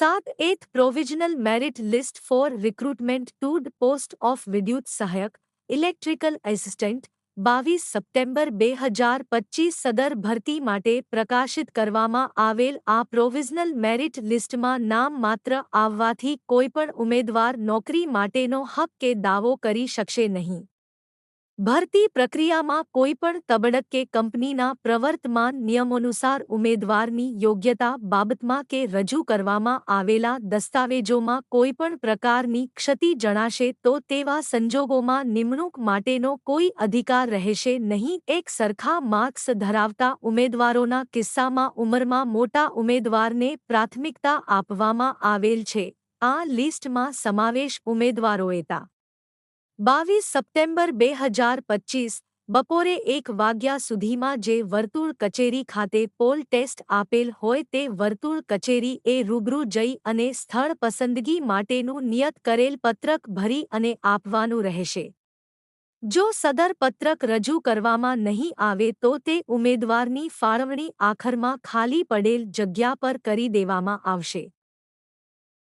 સાત eighth provisional merit list for recruitment to the post of Vidyut Sahayak, electrical assistant, બાવીસ September બે હજાર પચીસ સદર ભરતી માટે પ્રકાશિત કરવામાં આવેલ આ પ્રોવિઝનલ મેરિટ લિસ્ટમાં નામ માત્ર આવવાથી કોઈપણ ઉમેદવાર નોકરી માટેનો હક કે દાવો કરી શકશે નહીં. ભરતી પ્રક્રિયામાં કોઈપણ તબડક કે કંપનીના પ્રવર્તમાન નિયમોનુસાર ઉમેદવારની યોગ્યતા બાબતમાં કે રજૂ કરવામાં આવેલા દસ્તાવેજોમાં કોઈપણ પ્રકારની ક્ષતિ જણાશે તો તેવા સંજોગોમાં નિમણૂક માટેનો કોઈ અધિકાર રહેશે નહીં. એક સરખા માર્ક્સ ધરાવતા ઉમેદવારોના કિસ્સામાં ઉંમરમાં મોટા ઉમેદવારને પ્રાથમિકતા આપવામાં આવેલ છે. આ લિસ્ટમાં સમાવેશ ઉમેદવારોએતા બાવીસ સપ્ટેમ્બર બે હજાર પચીસ, બપોરે એક વાગ્યા સુધીમાં જે વર્તુળ કચેરી ખાતે પોલ ટેસ્ટ આપેલ હોય તે વર્તુળ કચેરી એ રૂબરૂ જઈ અને સ્થળ પસંદગી માટેનું નિયત કરેલ પત્રક ભરી અને આપવાનું રહેશે. જો સદર પત્રક રજૂ કરવામાં નહીં આવે તો તે ઉમેદવારની ફાળવણી આખરમાં ખાલી પડેલ જગ્યા પર કરી દેવામાં આવશે.